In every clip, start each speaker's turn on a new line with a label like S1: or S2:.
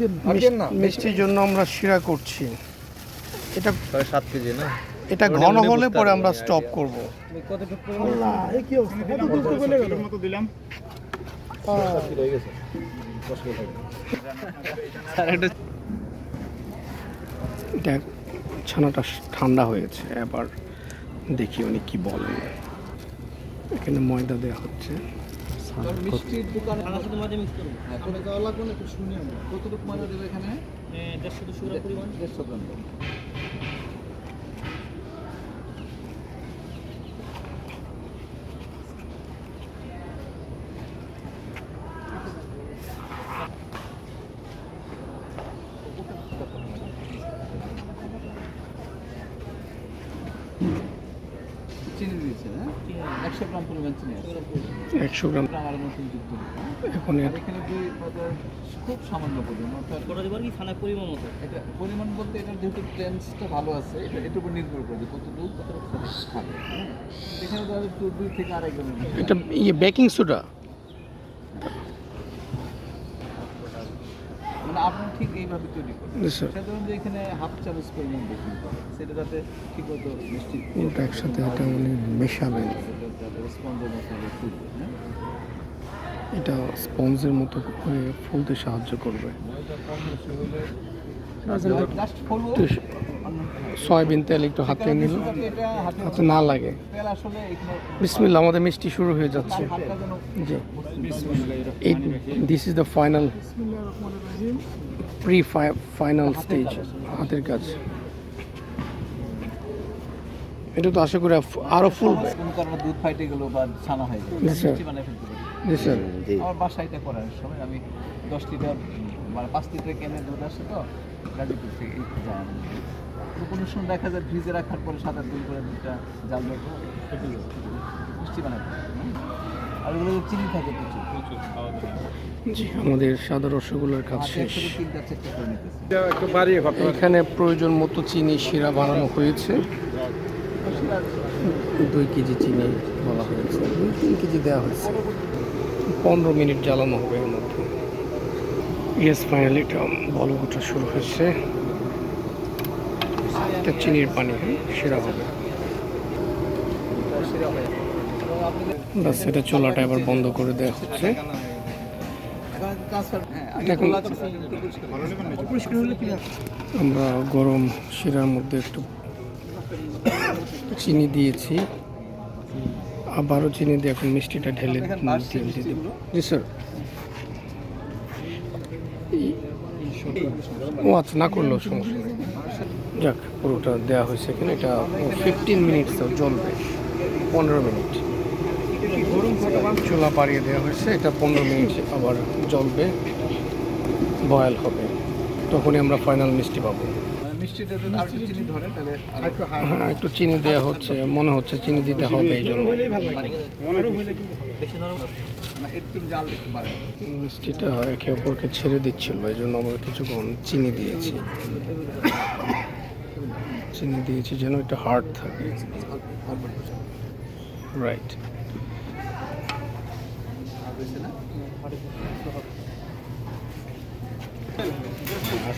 S1: মিষ্টি- মিষ্টির জন্য আমরা শিরা করছি। এটা
S2: সাত কেজি না?
S1: এটা ঘন হলে পরে আমরা স্টপ করব। এটা ছানাটা ঠান্ডা হয়েছে এবার দেখি উনি কি বলেন। এখানে ময়দা দেওয়া হচ্ছে।
S3: মিষ্টির দোকানে খানা শুধু মাঝে মিক্স করব। হ্যাঁ কোনো দেওয়া লাগবে না একটু শুনি আমরা কতটুকু ময়দা দেবে এখানে?
S4: দেড়শো দুশো গ্রাম পরিমাণ।
S3: দেড়শো গ্রাম দেবো। চিনি দিয়েছে হ্যাঁ একশো গ্রাম পরিমাণ চিনি আছে।
S1: একশো গ্রাম।
S3: আমার নতুন যুক্ত
S1: এখন
S3: আর এখানে দুই খুব সামান্য পরিমাণ অর্থাৎ
S4: পরিমাণ মতো।
S3: এটা পরিমাণ বলতে এটার যেহেতু টেন্সটা ভালো আছে এটা এটার উপর নির্ভর করে যে কতটুকু কতটুকু খাবে। হ্যাঁ? এখানে ধরো দুই থেকে আড়াই গ্রামের
S1: এটা ইয়ে বেকিং সোডা
S3: মানে আপনি ঠিক এইভাবে তৈরি করবেন
S1: Yes,
S3: সেটা ধরুন যে এখানে হাফ চামচ পরিমাণ বেকিং করে সেটা যাতে ঠিক মতো মিষ্টি
S1: একসাথে এটা উনি মেশাবেন
S3: সেটা যাতে স্পঞ্জের মতো হবে ফুলবে হ্যাঁ
S1: এটা স্পঞ্জের মতো হয়ে ফুলতে সাহায্য করবে। সয়াবিন তেল একটু হাতে নিল।
S3: হাতে
S1: না লাগে। বিসমিল্লা আমাদের মিষ্টি শুরু হয়ে যাচ্ছে। জি। এই this is the final pre final stage হাতের কাজ। এটা তো আশা করি আরও ফুলবে।
S3: দুধ ফাইটে গেল বা ছানা হয়ে গেল আমার বাসায় এটা করার সময়। আমি দশ লিটার মানে পাঁচ লিটার কেনে দুধ আসে তো গাজীপুর থেকে এই যায় আমাদের। কোনো সময় দেখা যায় ফ্রিজে রাখার পরে সাত আট দিন করে দুধটা জাল দেবো মিষ্টি বানাতে আর ওগুলো চিনি থাকে প্রচুর।
S1: আমাদের সাদা রসগোল্লার কাজ শেষ। এখানে প্রয়োজন মতো চিনি শিরা বানানো হয়েছে। দুই কেজি চিনি বলা হয়েছে। দুই তিন কেজি দেওয়া হয়েছে। পনেরো মিনিট জ্বালানো হবে এর মধ্যে। ইয়েস ফাইনালি এটা বল ওঠা শুরু হয়েছে। চিনির পানি সেরা হবে। ব্যাস এটা চোলাটা এবার বন্ধ করে দেওয়া হচ্ছে। আমরা গরম শিরার মধ্যে একটু চিনি দিয়েছি। আবারও চিনি দিয়ে এখন মিষ্টিটা ঢেলে জি স্যার ও আচ্ছা না করলেও সমস্যা নেই। যাক পুরোটা দেওয়া হয়েছে এখানে। এটা ফিফটিন মিনিটস জ্বলবে। পনেরো মিনিট। চুলা পাড়িয়ে দেওয়া হয়েছে। এটা পনেরো মিনিট আবার জ্বলবে। বয়েল হবে। তখনই আমরা ফাইনাল মিষ্টি পাবো।
S3: মিষ্টিটা আর একটু চিনি ধরে তাহলে
S1: হ্যাঁ একটু চিনি দেওয়া হচ্ছে মনে হচ্ছে চিনি দিতে হবে এই জন্য।
S3: মানে একটু জাল একটু বাড়ে
S1: মিষ্টিটা একে অপরকে ছেড়ে দিচ্ছিল এই জন্য আমরা কিছুক্ষণ চিনি দিয়েছি। চিনি দিয়েছি যেন এটা হার্ড থাকে। রাইট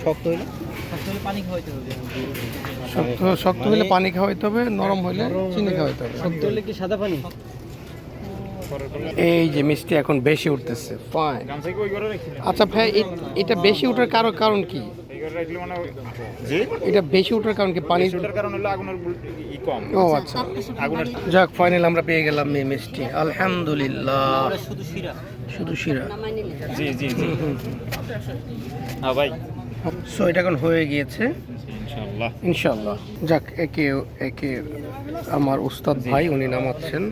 S2: শক্ত হইলে?
S4: খাওয়াইতে হবে
S1: শক্ত শক্ত হলে পানি খাওয়াইতে হবে নরম হলে চিনি খাওয়াইতে হবে।
S4: হলে কি সাদা পানি?
S1: এই যে মিষ্টি এখন বেশি উঠতেছে ফাইন আচ্ছা ভাই এটা বেশি ওঠার কারণ কারণ কি? এটা বেশি ওঠার কারণ কি? পানি ও আচ্ছা। যাক ফাইনাল আমরা পেয়ে গেলাম এই মিষ্টি। আলহামদুলিল্লাহ।
S4: শুধু শিরা।
S1: শুধু শিরা।
S5: জি জি জি। ভাই।
S1: সো এটা এখন হয়ে গিয়েছে।
S5: ইনশাআল্লাহ।
S1: ইনশাল্লাহ যাক একে একে আমার উস্তাদ ভাই উনি নামাচ্ছেন।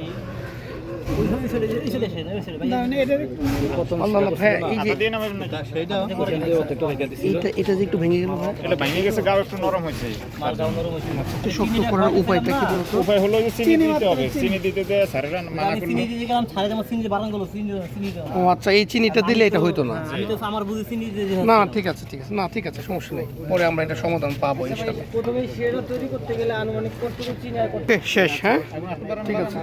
S1: এটা এটা যে একটু ভেঙে গেল
S5: এটা ভেঙে গেছে গাও একটু নরম হয়েছে।
S1: একটু শক্ত করার উপায়টা কি বলতো?
S5: উপায় হলো চিনি দিতে হবে। চিনি। দিতে মানা করল।
S4: চিনি দিয়ে গেলাম চিনি চিনি চিনি
S1: ও আচ্ছা এই চিনিটা দিলে এটা হইতো না।
S4: আমি তো আমার বুঝি চিনি দিয়ে
S1: না ঠিক আছে ঠিক আছে। না ঠিক আছে সমস্যা নেই। পরে আমরা এটা সমাধান পাবো ইনশাল্লাহ
S4: প্রথমে শিরা তৈরি করতে গেলে আনুমানিক কতটুকু চিনি আর
S1: শেষ হ্যাঁ? ঠিক আছে।